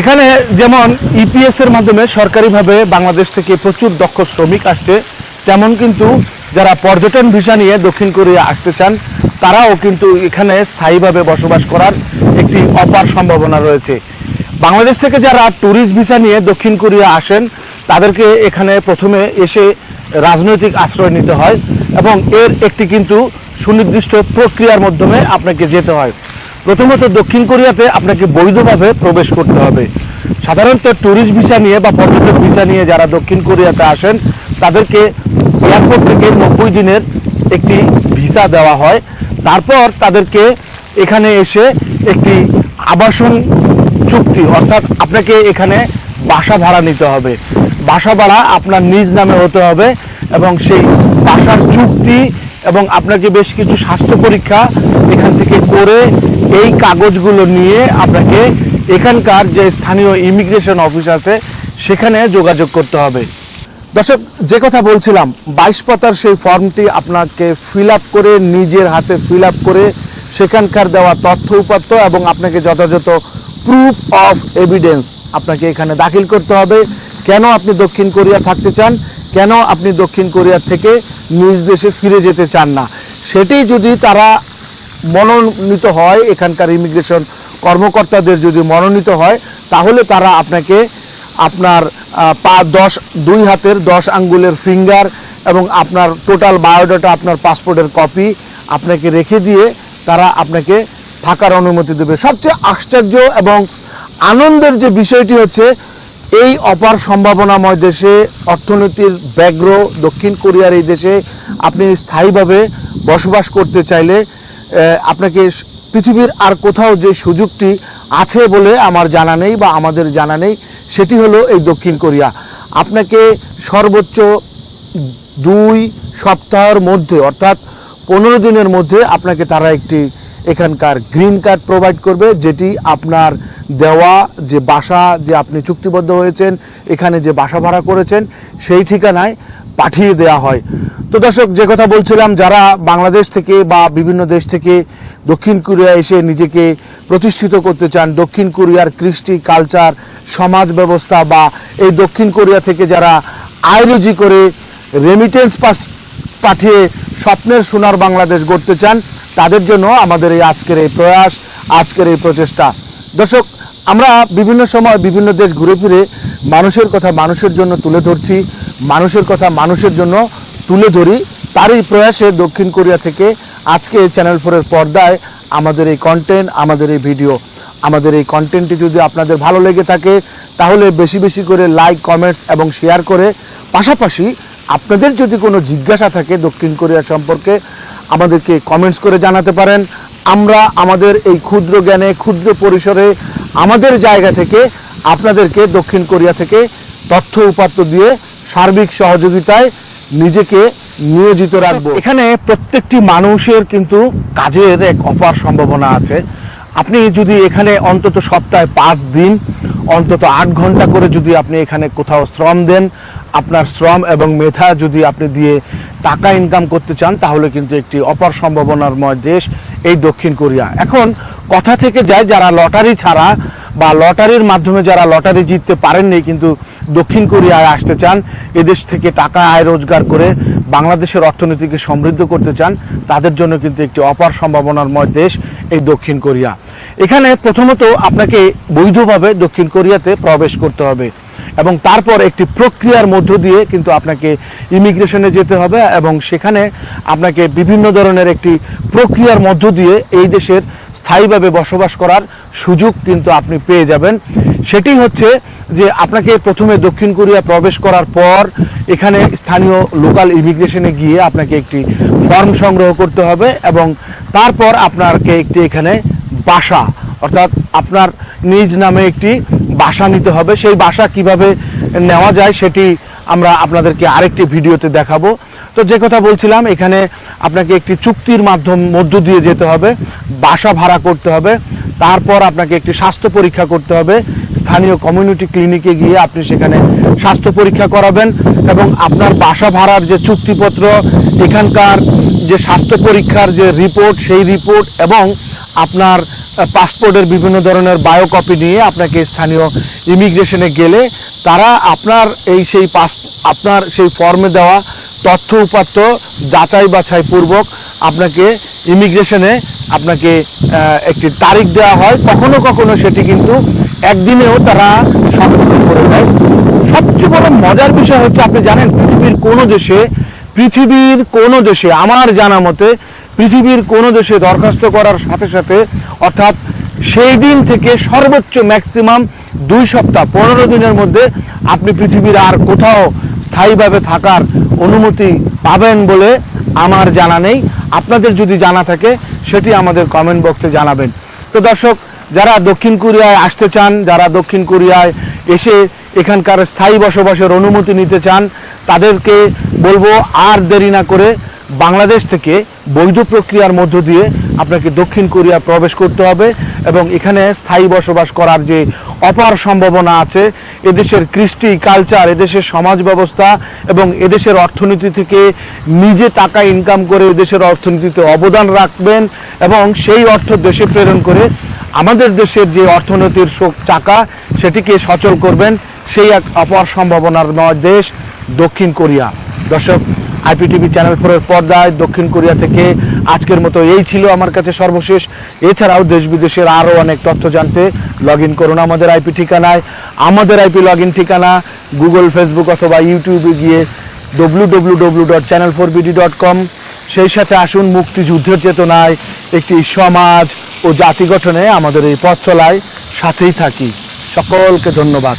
এখানে যেমন ইপিএস এর মাধ্যমে সরকারিভাবে বাংলাদেশ থেকে প্রচুর দক্ষ শ্রমিক আসছে, তেমন কিন্তু যারা পর্যটন ভিসা নিয়ে দক্ষিণ কোরিয়া আসতে চান, তারাও কিন্তু এখানে স্থায়ীভাবে বসবাস করার একটি অপার সম্ভাবনা রয়েছে। বাংলাদেশ থেকে যারা ট্যুরিস্ট ভিসা নিয়ে দক্ষিণ কোরিয়া আসেন, তাদেরকে এখানে প্রথমে এসে রাজনৈতিক আশ্রয় নিতে হয় এবং এর একটি কিন্তু সুনির্দিষ্ট প্রক্রিয়ার মাধ্যমে আপনাকে যেতে হয়। প্রথমত দক্ষিণ কোরিয়াতে আপনাকে বৈধভাবে প্রবেশ করতে হবে। সাধারণত ট্যুরিস্ট ভিসা নিয়ে বা পর্যটক ভিসা নিয়ে যারা দক্ষিণ কোরিয়াতে আসেন, তাদেরকে এয়ারপোর্ট থেকে নব্বই দিনের একটি ভিসা দেওয়া হয়। তারপর তাদেরকে এখানে এসে একটি আবাসন চুক্তি, অর্থাৎ আপনাকে এখানে বাসা ভাড়া নিতে হবে। বাসা ভাড়া আপনার নিজ নামে হতে হবে এবং সেই বাসার চুক্তি এবং আপনাকে বেশ কিছু স্বাস্থ্য পরীক্ষা এখান থেকে করে এই কাগজগুলো নিয়ে আপনাকে এখানকার যে স্থানীয় ইমিগ্রেশন অফিস আছে, সেখানে যোগাযোগ করতে হবে। দর্শক, যে কথা বলছিলাম, বাইশ পাতার সেই ফর্মটি আপনাকে ফিল করে, নিজের হাতে ফিল করে সেখানকার দেওয়া তথ্য, উপাত্ত এবং আপনাকে যথাযথ প্রুফ অফ এভিডেন্স আপনাকে এখানে দাখিল করতে হবে। কেন আপনি দক্ষিণ কোরিয়া থাকতে চান? কেন আপনি দক্ষিণ কোরিয়া থেকে নিজ দেশে ফিরে যেতে চান না? সেটি যদি তারা মনোনীত হয়, এখানকার ইমিগ্রেশন কর্মকর্তাদের যদি মনোনীত হয়, তাহলে তারা আপনাকে আপনার পা দশ, দুই হাতের দশ আঙ্গুলের ফিঙ্গার এবং আপনার টোটাল বায়োডাটা আপনার পাসপোর্টের কপি আপনাকে রেখে দিয়ে তারা আপনাকে থাকার অনুমতি দেবে। সবচেয়ে আশ্চর্য এবং আনন্দের যে বিষয়টি হচ্ছে এই অপার সম্ভাবনাময় দেশে অর্থনীতির ব্যগ্র দক্ষিণ কোরিয়ার এই দেশে আপনি স্থায়ীভাবে বসবাস করতে চাইলে আপনাকে পৃথিবীর আর কোথাও যে সুযোগটি আছে বলে আমার জানা নেই বা আমাদের জানা নেই, সেটি হলো এই দক্ষিণ কোরিয়া। আপনাকে সর্বোচ্চ দুই সপ্তাহের মধ্যে, অর্থাৎ পনেরো দিনের মধ্যে আপনাকে তারা একটি এখানকার গ্রিন কার্ড প্রোভাইড করবে, যেটি আপনার দেওয়া, যে বাসা যে আপনি চুক্তিবদ্ধ হয়েছেন, এখানে যে বাসা ভাড়া করেছেন, সেই ঠিকানায় পাঠিয়ে দেওয়া হয়। তো দর্শক, যে কথা বলছিলাম, যারা বাংলাদেশ থেকে বা বিভিন্ন দেশ থেকে দক্ষিণ কোরিয়া এসে নিজেকে প্রতিষ্ঠিত করতে চান, দক্ষিণ কোরিয়ার কৃষ্টি কালচার, সমাজ ব্যবস্থা বা এই দক্ষিণ কোরিয়া থেকে যারা আয়োজি করে রেমিটেন্স পাস, পাঠিয়ে স্বপ্নের সোনার বাংলাদেশ গড়তে চান, তাদের জন্য আমাদের এই আজকের এই প্রয়াস, আজকের এই প্রচেষ্টা। দর্শক আমরা বিভিন্ন সময় বিভিন্ন দেশ ঘুরে ফিরে মানুষের কথা মানুষের জন্য তুলে ধরছি, মানুষের কথা মানুষের জন্য তুলে ধরি। তারই প্রয়াসে দক্ষিণ কোরিয়া থেকে আজকে চ্যানেল ফোরের পর্দায় আমাদের এই কন্টেন্ট আমাদের এই ভিডিও আমাদের এই কন্টেন্টটি যদি আপনাদের ভালো লেগে থাকে, তাহলে বেশি বেশি করে লাইক কমেন্টস এবং শেয়ার করে। পাশাপাশি আপনাদের যদি কোনো জিজ্ঞাসা থাকে দক্ষিণ কোরিয়া সম্পর্কে, আমাদেরকে কমেন্টস করে জানাতে পারেন। আমরা আমাদের এই ক্ষুদ্র জ্ঞানে, ক্ষুদ্র পরিসরে আমাদের জায়গা থেকে আপনাদেরকে দক্ষিণ কোরিয়া থেকে তথ্য উপাত্ত দিয়ে সার্বিক সহযোগিতায় নিজেকে নিয়োজিত রাখব। এখানে প্রত্যেকটি মানুষের কিন্তু কাজের এক অপার সম্ভাবনা আছে। আপনি যদি এখানে অন্তত সপ্তাহে পাঁচ দিন অন্তত আট ঘণ্টা করে যদি আপনি এখানে কোথাও শ্রম দেন আপনার শ্রম এবং মেধা যদি আপনি দিয়ে টাকা ইনকাম করতে চান তাহলে কিন্তু একটি অপার সম্ভাবনারময় দেশ এই দক্ষিণ কোরিয়া। এখন কথা থেকে যায় যারা লটারি ছাড়া বা লটারির মাধ্যমে যারা লটারি জিততে পারেননি কিন্তু দক্ষিণ কোরিয়ায় আসতে চান, এদেশ থেকে টাকা আয় রোজগার করে বাংলাদেশের অর্থনীতিকে সমৃদ্ধ করতে চান, তাদের জন্য কিন্তু একটি অপার সম্ভাবনারময় দেশ এই দক্ষিণ কোরিয়া। এখানে প্রথমত আপনাকে বৈধভাবে দক্ষিণ কোরিয়াতে প্রবেশ করতে হবে। এবং তারপর একটি প্রক্রিয়ার মধ্য দিয়ে কিন্তু আপনাকে ইমিগ্রেশনে যেতে হবে এবং সেখানে আপনাকে বিভিন্ন ধরনের একটি প্রক্রিয়ার মধ্য দিয়ে এই দেশের স্থায়ীভাবে বসবাস করার সুযোগ কিন্তু আপনি পেয়ে যাবেন। সেটি হচ্ছে যে আপনাকে প্রথমে দক্ষিণ কোরিয়া প্রবেশ করার পর এখানে স্থানীয় লোকাল ইমিগ্রেশনে গিয়ে আপনাকে একটি ফর্ম সংগ্রহ করতে হবে এবং তারপর আপনাকে একটি এখানে বাসা, অর্থাৎ আপনার নিজ নামে একটি বাসা নিতে হবে। সেই বাসা কীভাবে নেওয়া যায় সেটি আমরা আপনাদেরকে আরেকটি ভিডিওতে দেখাবো। তো যে কথা বলছিলাম, এখানে আপনাকে একটি চুক্তির মাধ্যম, মধ্য দিয়ে যেতে হবে, বাসা ভাড়া করতে হবে, তারপর আপনাকে একটি স্বাস্থ্য পরীক্ষা করতে হবে, স্থানীয় কমিউনিটি ক্লিনিকে গিয়ে আপনি সেখানে স্বাস্থ্য পরীক্ষা করাবেন এবং আপনার বাসা ভাড়ার যে চুক্তিপত্র, এখানকার যে স্বাস্থ্য পরীক্ষার যে রিপোর্ট সেই রিপোর্ট এবং আপনার পাসপোর্টের বিভিন্ন ধরনের বায়োকপি নিয়ে আপনাকে স্থানীয় ইমিগ্রেশনে গেলে তারা আপনার এই সেই পাস আপনার সেই ফর্মে দেওয়া তথ্য উপাত্ত যাচাই বাছাই পূর্বক আপনাকে ইমিগ্রেশনে আপনাকে একটি তারিখ দেওয়া হয়। কখনো কখনো সেটি কিন্তু একদিনেও তারা সম্পূর্ণ করে দেয় সবচেয়ে বড় মজার বিষয় হচ্ছে, আপনি জানেন পৃথিবীর কোনো দেশে, পৃথিবীর কোনো দেশে আমার জানা মতে পৃথিবীর কোনো দেশে দরখাস্ত করার সাথে সাথে, অর্থাৎ সেই দিন থেকে সর্বোচ্চ ম্যাক্সিমাম দুই সপ্তাহ, পনেরো দিনের মধ্যে আপনি পৃথিবীর আর কোথাও স্থায়ীভাবে থাকার অনুমতি পাবেন বলে আমার জানা নেই। আপনাদের যদি জানা থাকে, সেটি আমাদের কমেন্ট বক্সে জানাবেন। তো দর্শক, যারা দক্ষিণ কোরিয়ায় আসতে চান, যারা দক্ষিণ কোরিয়ায় এসে এখানকার স্থায়ী বসবাসের অনুমতি নিতে চান, তাদেরকে বলব আর দেরি না করে বাংলাদেশ থেকে বৈধ প্রক্রিয়ার মধ্য দিয়ে আপনাকে দক্ষিণ কোরিয়া প্রবেশ করতে হবে এবং এখানে স্থায়ী বসবাস করার যে অপার সম্ভাবনা আছে, এদেশের কৃষ্টি কালচার এদেশের সমাজ ব্যবস্থা এবং এদেশের অর্থনীতি থেকে নিজে টাকা ইনকাম করে এদেশের অর্থনীতিতে অবদান রাখবেন এবং সেই অর্থ দেশে প্রেরণ করে আমাদের দেশের যে অর্থনীতির শোক- চাকা, সেটিকে সচল করবেন। সেই এক অপার সম্ভাবনার নয় দেশ দক্ষিণ কোরিয়া। দর্শক আইপিটিভি চ্যানেল ফোরের পর্দায় দক্ষিণ কোরিয়া থেকে আজকের মতো এই ছিল আমার কাছে সর্বশেষ। এছাড়াও দেশ বিদেশের আরও অনেক তথ্য জানতে লগ ইন করুন আমাদের আইপি ঠিকানায়। আমাদের আইপি লগ ইন ঠিকানা গুগল ফেসবুক অথবা ইউটিউবে গিয়ে W W W dot channel four BD dot com সেই সাথে আসুন মুক্তিযুদ্ধের চেতনায় একটি সমাজ ও জাতি গঠনে আমাদের এই পথ চলায় সাথেই থাকি। সকলকে ধন্যবাদ।